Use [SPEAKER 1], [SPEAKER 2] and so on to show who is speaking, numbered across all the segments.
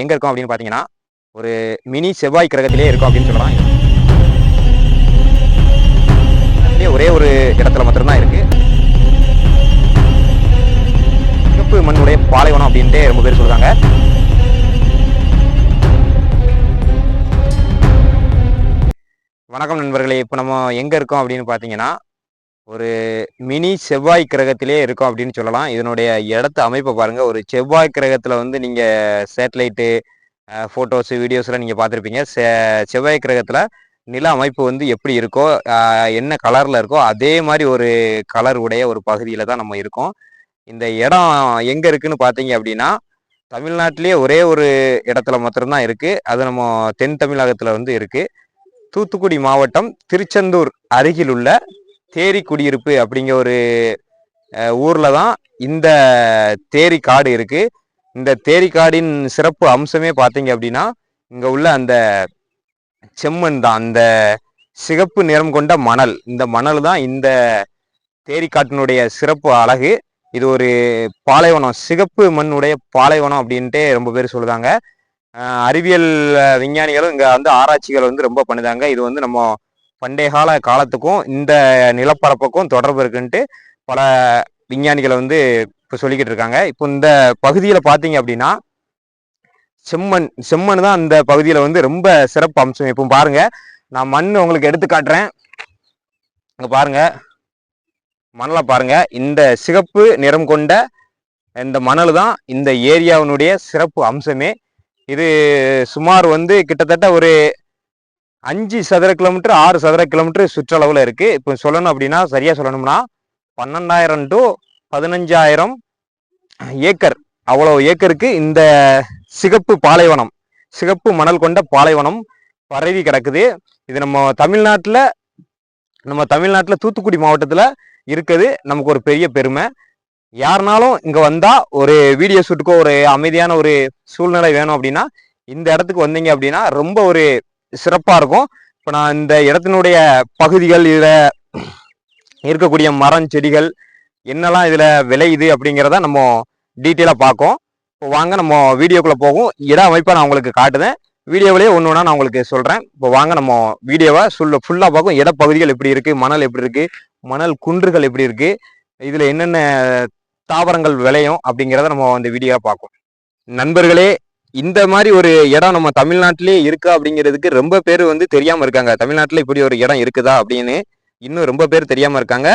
[SPEAKER 1] இருக்கும் எங்கே இருக்கும் அப்படின்னு பார்த்தீங்கன்னா ஒரு மினி செவ்வாய் கிரகத்திலே இருக்கும் அப்படின்னு சொல்லலாம் ஒரே ஒரு இடத்துல மட்டும்தான் இருக்கு சிகப்பு மண்ணுடைய பாலைவனம் அப்படின்ட்டு ரொம்ப பேர் சொல்கிறாங்க வணக்கம் நண்பர்களே இப்போ நம்ம எங்கே இருக்கோம் அப்படின்னு பார்த்தீங்கன்னா ஒரு மினி செவ்வாய் கிரகத்திலே இருக்கும் அப்படின்னு சொல்லலாம் இதனுடைய இடத்த அமைப்பை பாருங்கள் ஒரு செவ்வாய் கிரகத்தில் வந்து நீங்கள் சேட்டலைட்டு ஃபோட்டோஸு வீடியோஸ்லாம் நீங்கள் பார்த்துருப்பீங்க செ செவ்வாய் கிரகத்தில் நில அமைப்பு வந்து எப்படி இருக்கோ என்ன கலரில் இருக்கோ அதே மாதிரி ஒரு கலர் உடைய ஒரு பகுதியில் தான் நம்ம இருக்கோம் இந்த இடம் எங்கே இருக்குதுன்னு பார்த்தீங்க அப்படின்னா தமிழ்நாட்டிலேயே ஒரே ஒரு இடத்துல மாத்திரம்தான் இருக்குது அது நம்ம தென் தமிழகத்தில் வந்து இருக்குது தூத்துக்குடி மாவட்டம் திருச்செந்தூர் அருகில் உள்ள தேரி குடியிருப்பு அப்படிங்கிற ஒரு ஊர்ல தான் இந்த தேரி காடு இருக்கு இந்த தேரி காடின் சிறப்பு அம்சமே பார்த்தீங்க அப்படின்னா இங்க உள்ள அந்த செம்மண் தான் அந்த சிகப்பு நிறம் கொண்ட மணல் இந்த மணல் தான் இந்த தேரிக்காட்டினுடைய சிறப்பு அழகு இது ஒரு பாலைவனம் சிகப்பு மண்ணுடைய பாலைவனம் அப்படின்ட்டு ரொம்ப பேர் சொல்லுதாங்க அறிவியல் விஞ்ஞானிகளும் இங்கே வந்து ஆராய்ச்சிகள் வந்து ரொம்ப பண்ணுதாங்க இது வந்து நம்ம பண்டைய கால காலத்துக்கும் இந்த நிலப்பரப்புக்கும் தொடர்பு இருக்குன்ட்டு பல விஞ்ஞானிகளை வந்து இப்போ சொல்லிக்கிட்டு இருக்காங்க இப்போ இந்த பகுதியில் பார்த்தீங்க அப்படின்னா செம்மண் செம்மண் தான் அந்த பகுதியில் வந்து ரொம்ப சிறப்பு அம்சம் இப்போ பாருங்க நான் மண் உங்களுக்கு எடுத்து காட்டுறேன் இங்கே பாருங்க மணலை பாருங்க இந்த சிகப்பு நிறம் கொண்ட இந்த மணல் தான் இந்த ஏரியாவினுடைய சிறப்பு அம்சமே இது சுமார் வந்து கிட்டத்தட்ட ஒரு அஞ்சு சதுர கிலோமீட்டர் ஆறு சதுர கிலோமீட்டர் சுற்றளவில் இருக்குது இப்போ சொல்லணும் அப்படின்னா சரியாக சொல்லணும்னா பன்னெண்டாயிரம் டு பதினஞ்சாயிரம் ஏக்கர் அவ்வளோ ஏக்கருக்கு இந்த சிகப்பு பாலைவனம் சிகப்பு மணல் கொண்ட பாலைவனம் பரவி கிடக்குது இது நம்ம தமிழ்நாட்டில் நம்ம தமிழ்நாட்டில் தூத்துக்குடி மாவட்டத்தில் இருக்குது நமக்கு ஒரு பெரிய பெருமை யாருனாலும் இங்கே வந்தால் ஒரு வீடியோ ஷூட்டுக்கோ ஒரு அமைதியான ஒரு சூழ்நிலை வேணும் அப்படின்னா இந்த இடத்துக்கு வந்தீங்க அப்படின்னா ரொம்ப ஒரு சிறப்பாக இருக்கும் இப்போ நான் இந்த இடத்தினுடைய பகுதிகள் இதில் இருக்கக்கூடிய மரம் செடிகள் என்னெல்லாம் இதில் விளையுது அப்படிங்கிறத நம்ம டீட்டெயிலாக பார்க்கும் இப்போ வாங்க நம்ம வீடியோக்குள்ளே போகும் இட அமைப்பாக நான் உங்களுக்கு காட்டுதேன் வீடியோவிலே ஒன்று ஒன்றா நான் உங்களுக்கு சொல்கிறேன் இப்போ வாங்க நம்ம வீடியோவை சொல்ல ஃபுல்லாக பார்க்கும் இடப்பகுதிகள் எப்படி இருக்குது மணல் எப்படி இருக்குது மணல் குன்றுகள் எப்படி இருக்குது இதில் என்னென்ன தாவரங்கள் விளையும் அப்படிங்கிறத நம்ம அந்த வீடியோவை பார்க்கும் நண்பர்களே இந்த மாதிரி ஒரு இடம் நம்ம தமிழ்நாட்டிலே இருக்கா அப்படிங்கிறதுக்கு ரொம்ப பேர் வந்து தெரியாமல் இருக்காங்க தமிழ்நாட்டில் இப்படி ஒரு இடம் இருக்குதா அப்படின்னு இன்னும் ரொம்ப பேர் தெரியாமல் இருக்காங்க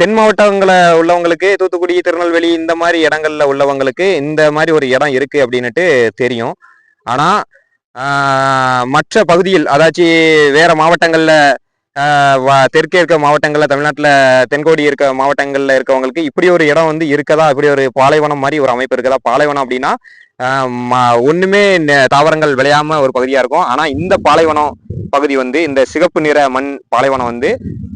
[SPEAKER 1] தென் மாவட்டங்களில் உள்ளவங்களுக்கு தூத்துக்குடி திருநெல்வேலி இந்த மாதிரி இடங்கள்ல உள்ளவங்களுக்கு இந்த மாதிரி ஒரு இடம் இருக்கு அப்படின்னுட்டு தெரியும் ஆனால் மற்ற பகுதியில் அதாச்சு வேற மாவட்டங்களில் தெற்கே இருக்க மாவட்டங்களில் தமிழ்நாட்டில் தென்கோடி இருக்க மாவட்டங்களில் இருக்கவங்களுக்கு இப்படி ஒரு இடம் வந்து இருக்கதா இப்படி ஒரு பாலைவனம் மாதிரி ஒரு அமைப்பு இருக்குதா பாலைவனம் அப்படின்னா ஒண்ணுமே தாவரங்கள் விளையாம ஒரு பகுதியா இருக்கும் ஆனா இந்த பாலைவனம் பகுதி வந்து இந்த சிகப்பு நிற மண் பாலைவனம் வந்து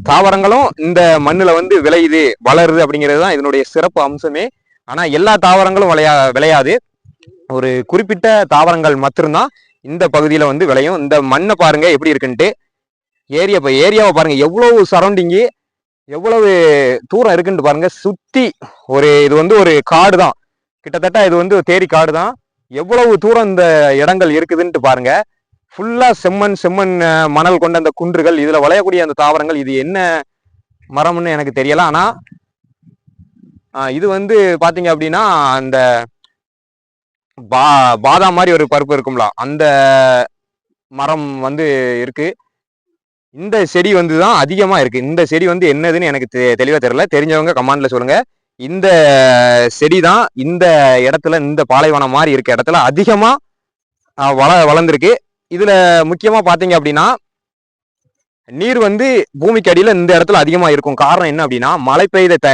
[SPEAKER 1] தாவரங்களும் இந்த மண்ணுல வந்து விளையுது வளருது அப்படிங்கிறது தான் இதனுடைய சிறப்பு அம்சமே ஆனா எல்லா தாவரங்களும் விளையா விளையாது ஒரு குறிப்பிட்ட தாவரங்கள் மட்டும்தான் இந்த பகுதியில வந்து விளையும் இந்த மண்ணை பாருங்க எப்படி இருக்குன்ட்டு ஏரியா இப்போ ஏரியாவை பாருங்க எவ்வளவு சரௌண்டிங்கு எவ்வளவு தூரம் இருக்குன்ட்டு பாருங்க சுத்தி ஒரு இது வந்து ஒரு காடு தான் கிட்டத்தட்ட இது வந்து தேரி காடு தான் எவ்வளவு தூரம் இந்த இடங்கள் இருக்குதுன்ட்டு பாருங்க ஃபுல்லாக செம்மண் செம்மண் மணல் கொண்ட அந்த குன்றுகள் இதில் விளையக்கூடிய அந்த தாவரங்கள் இது என்ன மரம்னு எனக்கு தெரியல ஆனால் இது வந்து பார்த்தீங்க அப்படின்னா அந்த பா பாதாம் மாதிரி ஒரு பருப்பு இருக்கும்ல அந்த மரம் வந்து இருக்கு இந்த செடி வந்து தான் அதிகமாக இருக்கு இந்த செடி வந்து என்னதுன்னு எனக்கு தெளிவாக தெரியல தெரிஞ்சவங்க கமாண்டில் சொல்லுங்கள் இந்த செடி தான் இந்த இடத்துல இந்த பாலைவனம் மாதிரி இருக்க இடத்துல அதிகமாக வள வளர்ந்துருக்கு இதில் முக்கியமாக பார்த்தீங்க அப்படின்னா நீர் வந்து பூமிக்கு அடியில் இந்த இடத்துல அதிகமாக இருக்கும் காரணம் என்ன அப்படின்னா மழை பெய்த த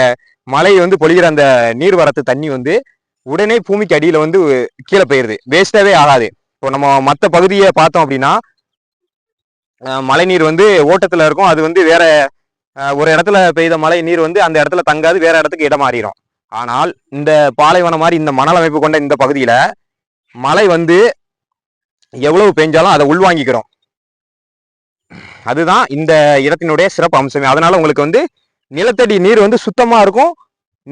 [SPEAKER 1] மழை வந்து பொழிகிற அந்த நீர் வரத்து தண்ணி வந்து உடனே பூமிக்கு அடியில் வந்து கீழே போயிடுது வேஸ்டாகவே ஆகாது இப்போ நம்ம மற்ற பகுதியை பார்த்தோம் அப்படின்னா மழை நீர் வந்து ஓட்டத்தில் இருக்கும் அது வந்து வேற ஒரு இடத்துல பெய்த மழை நீர் வந்து அந்த இடத்துல தங்காது வேற இடத்துக்கு இடம் மாறிடும் ஆனால் இந்த பாலைவனம் மாதிரி இந்த மணல் அமைப்பு கொண்ட இந்த பகுதியில் மழை வந்து எவ்வளவு பெஞ்சாலும் அதை உள்வாங்கிக்கிறோம் அதுதான் இந்த இடத்தினுடைய சிறப்பு அம்சமே அதனால உங்களுக்கு வந்து நிலத்தடி நீர் வந்து சுத்தமாக இருக்கும்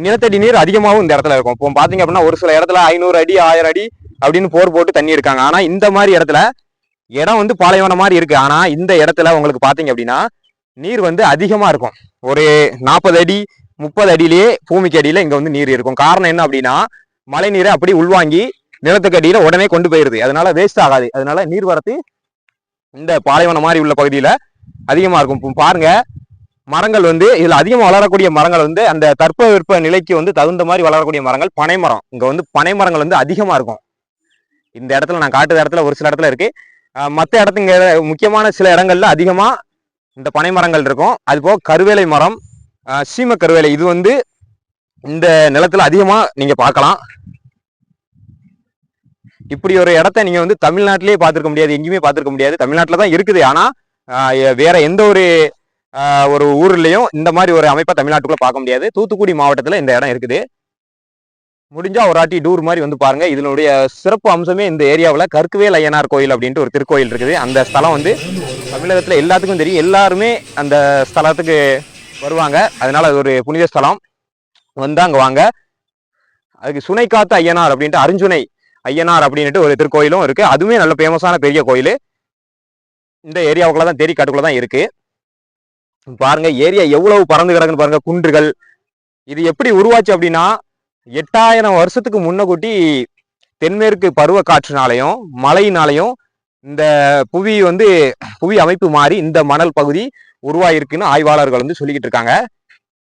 [SPEAKER 1] நிலத்தடி நீர் அதிகமாகவும் இந்த இடத்துல இருக்கும் இப்போ பார்த்தீங்க அப்படின்னா ஒரு சில இடத்துல ஐநூறு அடி ஆயிரம் அடி அப்படின்னு போர் போட்டு தண்ணி இருக்காங்க ஆனால் இந்த மாதிரி இடத்துல இடம் வந்து பாலைவனம் மாதிரி இருக்குது ஆனால் இந்த இடத்துல உங்களுக்கு பார்த்தீங்க அப்படின்னா நீர் வந்து அதிகமாக இருக்கும் ஒரு நாற்பது அடி முப்பது அடியிலேயே பூமிக்கு அடியில் இங்கே வந்து நீர் இருக்கும் காரணம் என்ன அப்படின்னா மழை நீரை அப்படி உள்வாங்கி நிலத்துக்கு அடியில் உடனே கொண்டு போயிடுது அதனால வேஸ்ட் ஆகாது அதனால நீர் வரத்து இந்த பாலைவனம் மாதிரி உள்ள பகுதியில் அதிகமாக இருக்கும் பாருங்க மரங்கள் வந்து இதில் அதிகமாக வளரக்கூடிய மரங்கள் வந்து அந்த தட்பவெப்ப நிலைக்கு வந்து தகுந்த மாதிரி வளரக்கூடிய மரங்கள் பனைமரம் இங்கே வந்து பனை மரங்கள் வந்து அதிகமாக இருக்கும் இந்த இடத்துல நான் காட்டுற இடத்துல ஒரு சில இடத்துல இருக்குது மற்ற இடத்துங்க முக்கியமான சில இடங்கள்ல அதிகமாக இந்த பனை மரங்கள் இருக்கும் அது போக கருவேலை மரம் சீம கருவேலை இது வந்து இந்த நிலத்தில் அதிகமாக நீங்கள் பார்க்கலாம் இப்படி ஒரு இடத்த நீங்கள் வந்து தமிழ்நாட்டிலேயே பார்த்துருக்க முடியாது எங்கேயுமே பார்த்துருக்க முடியாது தமிழ்நாட்டில் தான் இருக்குது ஆனால் வேற எந்த ஒரு ஒரு ஊர்லேயும் இந்த மாதிரி ஒரு அமைப்பை தமிழ்நாட்டுக்குள்ளே பார்க்க முடியாது தூத்துக்குடி மாவட்டத்தில் இந்த இடம் இருக்குது முடிஞ்சால் ஒரு ஆட்டி டூர் மாதிரி வந்து பாருங்கள் இதனுடைய சிறப்பு அம்சமே இந்த ஏரியாவில் கற்குவேல் ஐயனார் கோயில் அப்படின்ட்டு ஒரு திருக்கோயில் இருக்குது அந்த ஸ்தலம் வந்து தமிழகத்தில் எல்லாத்துக்கும் தெரியும் எல்லாருமே அந்த ஸ்தலத்துக்கு வருவாங்க அதனால் அது ஒரு புனித ஸ்தலம் வந்து அங்கே வாங்க அதுக்கு சுனைக்காத்து ஐயனார் அப்படின்ட்டு அருஞ்சுனை ஐயனார் அப்படின்ட்டு ஒரு திருக்கோயிலும் இருக்குது அதுவுமே நல்ல ஃபேமஸான பெரிய கோயில் இந்த ஏரியாவுக்குள்ளே தான் தேரி காட்டுக்குள்ளே தான் இருக்குது பாருங்கள் ஏரியா எவ்வளவு பறந்து கிடக்குன்னு பாருங்கள் குன்றுகள் இது எப்படி உருவாச்சு அப்படின்னா எட்டாயிரம் வருஷத்துக்கு முன்ன கூட்டி தென்மேற்கு பருவ காற்றுனாலையும் மழையினாலையும் இந்த புவி வந்து புவி அமைப்பு மாறி இந்த மணல் பகுதி உருவாயிருக்குன்னு ஆய்வாளர்கள் வந்து சொல்லிக்கிட்டு இருக்காங்க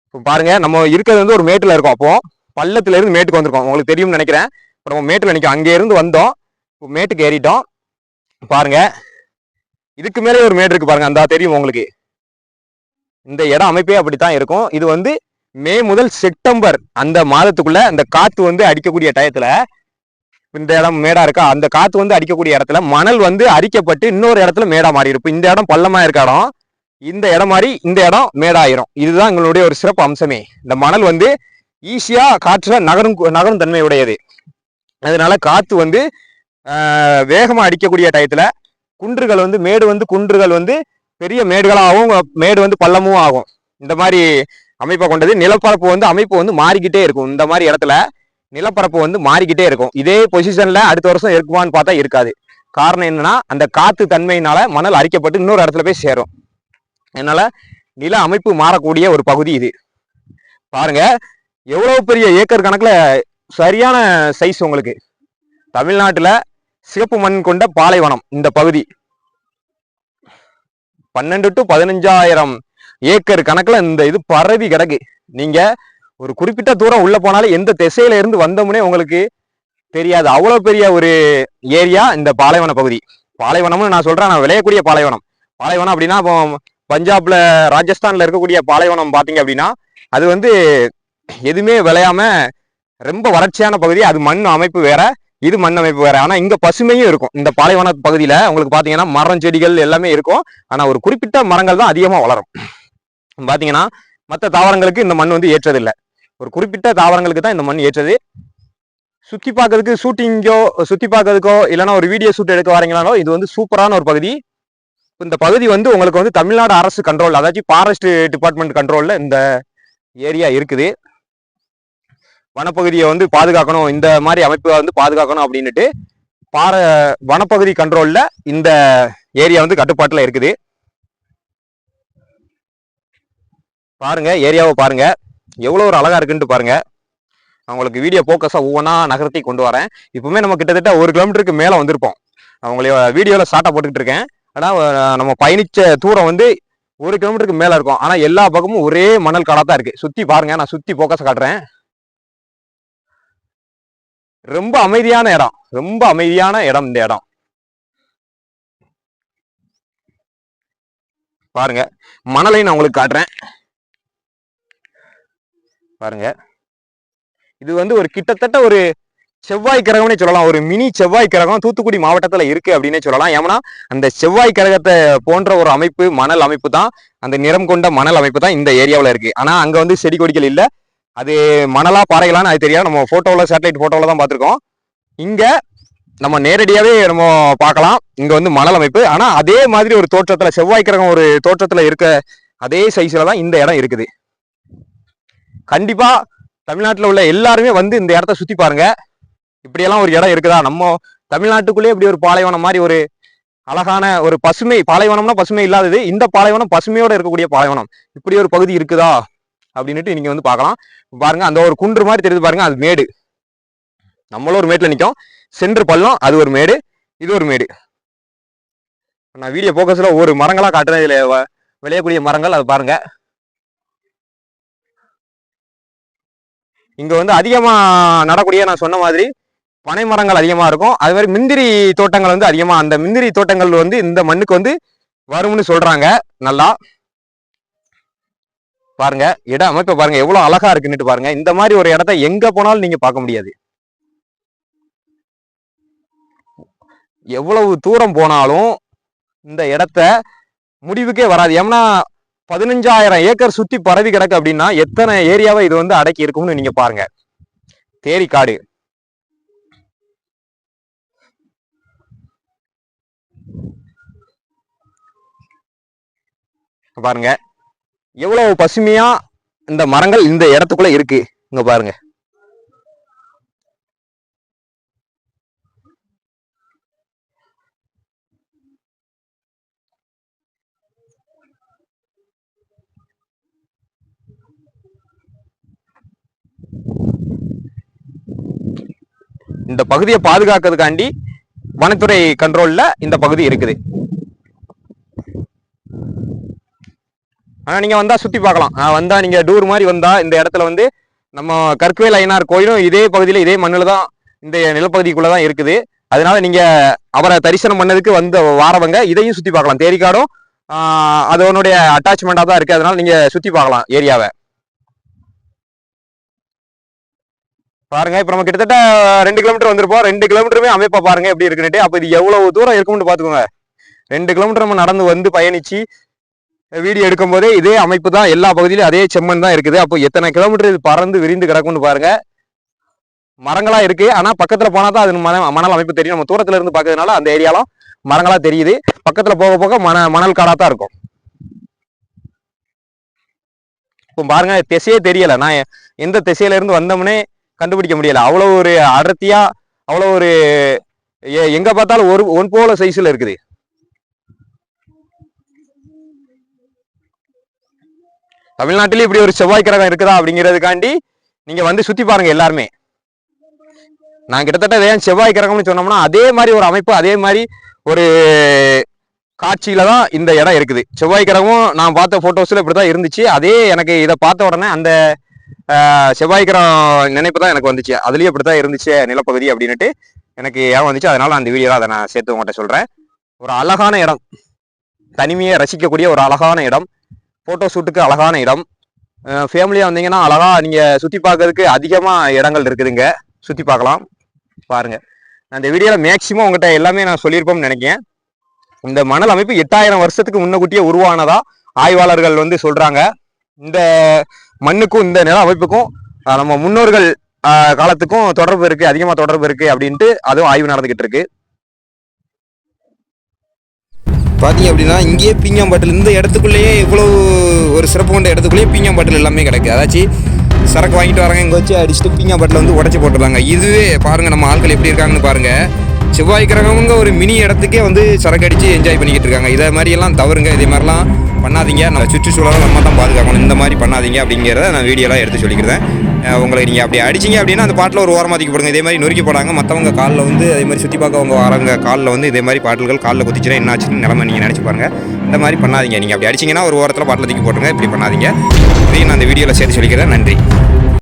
[SPEAKER 1] இப்போ பாருங்க நம்ம இருக்கிறது வந்து ஒரு மேட்டில் இருக்கோம் அப்போ பள்ளத்துல இருந்து மேட்டுக்கு வந்திருக்கோம் உங்களுக்கு தெரியும்னு நினைக்கிறேன் இப்போ நம்ம மேட்டில் அங்கே அங்கேருந்து வந்தோம் இப்போ மேட்டுக்கு ஏறிட்டோம் பாருங்க இதுக்கு மேலே ஒரு மேடு இருக்கு பாருங்க அந்த தெரியும் உங்களுக்கு இந்த இடம் அமைப்பே அப்படித்தான் இருக்கும் இது வந்து மே முதல் செப்டம்பர் அந்த மாதத்துக்குள்ள அந்த காத்து வந்து அடிக்கக்கூடிய டயத்துல இந்த இடம் மேடா இருக்கா அந்த காத்து வந்து அடிக்கக்கூடிய இடத்துல மணல் வந்து அரிக்கப்பட்டு இன்னொரு இடத்துல மேடா மாறி இருப்போம் இந்த இடம் பள்ளமா இருக்க இடம் இந்த இடம் மாதிரி இந்த இடம் மேடாயிரும் இதுதான் எங்களுடைய ஒரு சிறப்பு அம்சமே இந்த மணல் வந்து ஈஸியா காற்றுல நகரும் நகரும் தன்மை உடையது அதனால காத்து வந்து வேகமா அடிக்கக்கூடிய டயத்துல குன்றுகள் வந்து மேடு வந்து குன்றுகள் வந்து பெரிய மேடுகளாகவும் மேடு வந்து பள்ளமும் ஆகும் இந்த மாதிரி அமைப்பை கொண்டது நிலப்பரப்பு வந்து அமைப்பு வந்து மாறிக்கிட்டே இருக்கும் இந்த மாதிரி இடத்துல நிலப்பரப்பு வந்து மாறிக்கிட்டே இருக்கும் இதே பொசிஷன்ல அடுத்த வருஷம் இருக்குமான்னு பார்த்தா இருக்காது காரணம் என்னன்னா அந்த காத்து தன்மையினால மணல் அரிக்கப்பட்டு இன்னொரு இடத்துல போய் சேரும் அதனால நில அமைப்பு மாறக்கூடிய ஒரு பகுதி இது பாருங்க எவ்வளவு பெரிய ஏக்கர் கணக்குல சரியான சைஸ் உங்களுக்கு தமிழ்நாட்டில் சிவப்பு மண் கொண்ட பாலைவனம் இந்த பகுதி பன்னெண்டு டு பதினஞ்சாயிரம் ஏக்கர் கணக்கில் இந்த இது பரவி கிடக்கு நீங்க ஒரு குறிப்பிட்ட தூரம் உள்ள போனாலே எந்த திசையில இருந்து வந்தோம்னே உங்களுக்கு தெரியாது அவ்வளோ பெரிய ஒரு ஏரியா இந்த பாலைவன பகுதி பாலைவனம்னு நான் சொல்றேன் நான் விளையக்கூடிய பாலைவனம் பாலைவனம் அப்படின்னா இப்போ பஞ்சாப்ல ராஜஸ்தான்ல இருக்கக்கூடிய பாலைவனம் பார்த்தீங்க அப்படின்னா அது வந்து எதுவுமே விளையாம ரொம்ப வறட்சியான பகுதி அது மண் அமைப்பு வேற இது மண் அமைப்பு வேற ஆனா இங்க பசுமையும் இருக்கும் இந்த பாலைவன பகுதியில உங்களுக்கு பாத்தீங்கன்னா மரம் செடிகள் எல்லாமே இருக்கும் ஆனா ஒரு குறிப்பிட்ட மரங்கள் தான் அதிகமா வளரும் பார்த்தீங்கன்னா மற்ற தாவரங்களுக்கு இந்த மண் வந்து ஏற்றதில்லை ஒரு குறிப்பிட்ட தாவரங்களுக்கு தான் இந்த மண் ஏற்றது சுற்றி பார்க்கறதுக்கு ஷூட்டிங்கோ சுற்றி பார்க்கறதுக்கோ இல்லைனா ஒரு வீடியோ ஷூட் எடுக்க வரீங்களாலோ இது வந்து சூப்பரான ஒரு பகுதி இந்த பகுதி வந்து உங்களுக்கு வந்து தமிழ்நாடு அரசு கண்ட்ரோல் அதாச்சும் ஃபாரஸ்ட் டிபார்ட்மெண்ட் கண்ட்ரோலில் இந்த ஏரியா இருக்குது வனப்பகுதியை வந்து பாதுகாக்கணும் இந்த மாதிரி அமைப்பை வந்து பாதுகாக்கணும் அப்படின்ட்டு பார வனப்பகுதி கண்ட்ரோலில் இந்த ஏரியா வந்து கட்டுப்பாட்டில் இருக்குது பாருங்கள் ஏரியாவை பாருங்கள் எவ்வளோ ஒரு அழகாக இருக்குன்ட்டு பாருங்கள் அவங்களுக்கு வீடியோ ஃபோக்கஸாக ஒவ்வொன்றா நகர்த்தி கொண்டு வரேன் இப்போவுமே நம்ம கிட்டத்தட்ட ஒரு கிலோமீட்டருக்கு மேலே வந்திருப்போம் அவங்கள வீடியோவில் ஷார்ட்டாக போட்டுக்கிட்டு இருக்கேன் ஆனால் நம்ம பயணித்த தூரம் வந்து ஒரு கிலோமீட்டருக்கு மேலே இருக்கும் ஆனால் எல்லா பக்கமும் ஒரே மணல் காடாக தான் இருக்குது சுற்றி பாருங்கள் நான் சுற்றி போக்கஸ் காட்டுறேன் ரொம்ப அமைதியான இடம் ரொம்ப அமைதியான இடம் இந்த இடம் பாருங்க மணலை நான் உங்களுக்கு காட்டுறேன் பாருங்க இது வந்து ஒரு கிட்டத்தட்ட ஒரு செவ்வாய் கிரகம்னே சொல்லலாம் ஒரு மினி செவ்வாய் கிரகம் தூத்துக்குடி மாவட்டத்தில் இருக்கு அப்படின்னே சொல்லலாம் ஏன்னா அந்த செவ்வாய் கிரகத்தை போன்ற ஒரு அமைப்பு மணல் அமைப்பு தான் அந்த நிறம் கொண்ட மணல் அமைப்பு தான் இந்த ஏரியாவில் இருக்கு ஆனா அங்க வந்து செடி கொடிகள் இல்லை அது மணலா பாறைகளான்னு அது தெரியாது நம்ம போட்டோவில் சேட்டலைட் போட்டோவில் தான் பார்த்துருக்கோம் இங்க நம்ம நேரடியாகவே நம்ம பார்க்கலாம் இங்கே வந்து மணல் அமைப்பு ஆனால் அதே மாதிரி ஒரு தோற்றத்தில் செவ்வாய் கிரகம் ஒரு தோற்றத்தில் இருக்க அதே சைஸில் தான் இந்த இடம் இருக்குது கண்டிப்பா தமிழ்நாட்டில் உள்ள எல்லாருமே வந்து இந்த இடத்த சுத்தி பாருங்க இப்படியெல்லாம் ஒரு இடம் இருக்குதா நம்ம தமிழ்நாட்டுக்குள்ளேயே இப்படி ஒரு பாலைவனம் மாதிரி ஒரு அழகான ஒரு பசுமை பாலைவனம்னா பசுமை இல்லாதது இந்த பாலைவனம் பசுமையோட இருக்கக்கூடிய பாலைவனம் இப்படி ஒரு பகுதி இருக்குதா அப்படின்னுட்டு நீங்கள் வந்து பார்க்கலாம் பாருங்க அந்த ஒரு குன்று மாதிரி தெரியுது பாருங்க அது மேடு நம்மளும் ஒரு மேட்டில் நிற்கும் சென்று பள்ளம் அது ஒரு மேடு இது ஒரு மேடு நான் வீடியோ போக்கஸில் ஒரு மரங்களாக காட்டுறேன் இதில் விளையக்கூடிய மரங்கள் அதை பாருங்கள் இங்கே வந்து அதிகமாக நடக்கூடிய நான் சொன்ன மாதிரி பனை மரங்கள் அதிகமாக இருக்கும் அது மாதிரி முந்திரி தோட்டங்கள் வந்து அதிகமாக அந்த முந்திரி தோட்டங்கள் வந்து இந்த மண்ணுக்கு வந்து வரும்னு சொல்கிறாங்க நல்லா பாருங்க இட அமைப்பை பாருங்க எவ்வளோ அழகா இருக்குன்னு பாருங்க இந்த மாதிரி ஒரு இடத்த எங்க போனாலும் நீங்க பார்க்க முடியாது எவ்வளவு தூரம் போனாலும் இந்த இடத்த முடிவுக்கே வராது ஏன்னா பதினஞ்சாயிரம் ஏக்கர் சுற்றி பரவி கிடக்கு அப்படின்னா எத்தனை ஏரியாவை இது வந்து அடக்கி இருக்கும்னு நீங்க பாருங்க தேரி காடு பாருங்க எவ்வளவு பசுமையா இந்த மரங்கள் இந்த இடத்துக்குள்ள இருக்கு இங்க பாருங்க இந்த பகுதியை பாதுகாக்கிறதுக்காண்டி வனத்துறை கண்ட்ரோல்ல இந்த பகுதி இருக்குது ஆனா நீங்க வந்தா சுத்தி பார்க்கலாம் வந்தா நீங்க டூர் மாதிரி வந்தா இந்த இடத்துல வந்து நம்ம கற்குவேல் ஐநார் கோயிலும் இதே பகுதியில இதே மண்ணில் தான் இந்த நிலப்பகுதிக்குள்ளதான் தான் இருக்குது அதனால நீங்க அவரை தரிசனம் பண்ணதுக்கு வந்த வாரவங்க இதையும் சுத்தி பார்க்கலாம் தேரிக்காடும் அதனுடைய அட்டாச்மெண்டா தான் இருக்கு அதனால நீங்க சுத்தி பார்க்கலாம் ஏரியாவை பாருங்க இப்போ நம்ம கிட்டத்தட்ட ரெண்டு கிலோமீட்டர் வந்திருப்போம் ரெண்டு கிலோமீட்டருமே அமைப்பா பாருங்க எப்படி இருக்குன்னு அப்போ இது எவ்வளவு தூரம் இருக்கும்னு பாத்துக்கோங்க ரெண்டு கிலோமீட்டர் நம்ம நடந்து வந்து பயணிச்சு வீடியோ எடுக்கும் போதே இதே அமைப்பு தான் எல்லா பகுதியிலும் அதே செம்மண் தான் இருக்குது அப்போ எத்தனை கிலோமீட்டர் இது பறந்து விரிந்து கிடக்கும்னு பாருங்க மரங்களா இருக்கு ஆனா பக்கத்துல போனா தான் அது மன மணல் அமைப்பு தெரியும் நம்ம தூரத்துல இருந்து பாக்குறதுனால அந்த ஏரியாலும் மரங்களா தெரியுது பக்கத்துல போக போக மண மணல் காடா தான் இருக்கும் இப்போ பாருங்க திசையே தெரியல நான் எந்த திசையில இருந்து வந்தோம்னே கண்டுபிடிக்க முடியல அவ்வளோ ஒரு அடர்த்தியா அவ்வளோ ஒரு எங்க பார்த்தாலும் ஒரு ஒன் போல சைஸ்ல இருக்குது தமிழ்நாட்டிலே இப்படி ஒரு செவ்வாய் கிரகம் இருக்குதா அப்படிங்கிறதுக்காண்டி நீங்க வந்து சுத்தி பாருங்க எல்லாருமே நான் கிட்டத்தட்ட ஏன் செவ்வாய் கிரகம்னு சொன்னோம்னா அதே மாதிரி ஒரு அமைப்பு அதே மாதிரி ஒரு காட்சியில தான் இந்த இடம் இருக்குது செவ்வாய் கிரகமும் நான் பார்த்த போட்டோஸ்ல இப்படிதான் இருந்துச்சு அதே எனக்கு இதை பார்த்த உடனே அந்த செவ்வாய்க்கிறம் நினைப்பு தான் எனக்கு வந்துச்சு அதுலேயும் அப்படி தான் இருந்துச்சு நிலப்பகுதி அப்படின்ட்டு எனக்கு ஏன் வந்துச்சு அதனால அந்த வீடியோ அதை நான் சேர்த்து உங்கள்கிட்ட சொல்கிறேன் ஒரு அழகான இடம் தனிமையை ரசிக்கக்கூடிய ஒரு அழகான இடம் ஃபோட்டோஷூட்டுக்கு ஷூட்டுக்கு அழகான இடம் ஃபேமிலியாக வந்தீங்கன்னா அழகாக நீங்கள் சுற்றி பார்க்கறதுக்கு அதிகமாக இடங்கள் இருக்குதுங்க சுற்றி பார்க்கலாம் பாருங்கள் அந்த வீடியோவில் மேக்சிமம் உங்கள்கிட்ட எல்லாமே நான் சொல்லியிருப்போம்னு நினைக்கிறேன் இந்த மணல் அமைப்பு எட்டாயிரம் வருஷத்துக்கு முன்னக்கூட்டியே உருவானதா ஆய்வாளர்கள் வந்து சொல்கிறாங்க இந்த மண்ணுக்கும் இந்த நில அமைப்புக்கும் நம்ம முன்னோர்கள் காலத்துக்கும் தொடர்பு இருக்கு அதிகமா தொடர்பு இருக்கு அப்படின்ட்டு அதுவும் ஆய்வு நடந்துகிட்டு இருக்கு பார்த்தீங்க அப்படின்னா இங்கேயே பீங்காம்பாட்டில் இந்த இடத்துக்குள்ளேயே இவ்வளவு ஒரு சிறப்பு கொண்ட இடத்துக்குள்ளேயே பீங்காம்பாட்டில் எல்லாமே கிடைக்கு அதாச்சு சரக்கு வாங்கிட்டு வராங்க இங்கே வச்சு அடிச்சுட்டு பீங்காம்பாட்டில் வந்து உடச்சி போட்டுருந்தாங்க இதுவே பாருங்கள் நம்ம ஆட்கள் எப்படி இருக்காங்கன்னு பாருங்கள் செவ்வாய் கிரகம்ங்க ஒரு மினி இடத்துக்கே வந்து சரக்கு அடித்து என்ஜாய் பண்ணிக்கிட்டு இருக்காங்க இதை மாதிரியெல்லாம் தவறுங்க இதே மாதிரிலாம் பண்ணாதீங்க நம்ம சுற்றுச்சூழலை நம்ம தான் பாதுகாக்கணும் இந்த மாதிரி பண்ணாதீங்க அப்படிங்கிறத நான் வீடியோலாம் எடுத்து சொல்லிக்கிறேன் உங்களை நீங்கள் அப்படி அடிச்சிங்க அப்படின்னா அந்த பாட்டில் ஒரு ஓரமாக போடுங்க இதே மாதிரி நொறுக்கி போடாங்க மற்றவங்க காலில் வந்து அதே மாதிரி சுற்றி பார்க்க அவங்க வரவங்க காலில் வந்து இதே மாதிரி பாட்டுகள் காலில் குத்திச்சுன்னா என்ன ஆச்சுன்னு நிலமை நீங்கள் நினச்சி பாருங்கள் இந்த மாதிரி பண்ணாதீங்க நீங்கள் அப்படி அடிச்சிங்கன்னா ஒரு ஓரத்தில் பாட்டில் தூக்கி போட்டுருங்க இப்படி பண்ணாதீங்க இதையும் நான் அந்த வீடியோவில் சேர்த்து சொல்லிக்கிறேன் நன்றி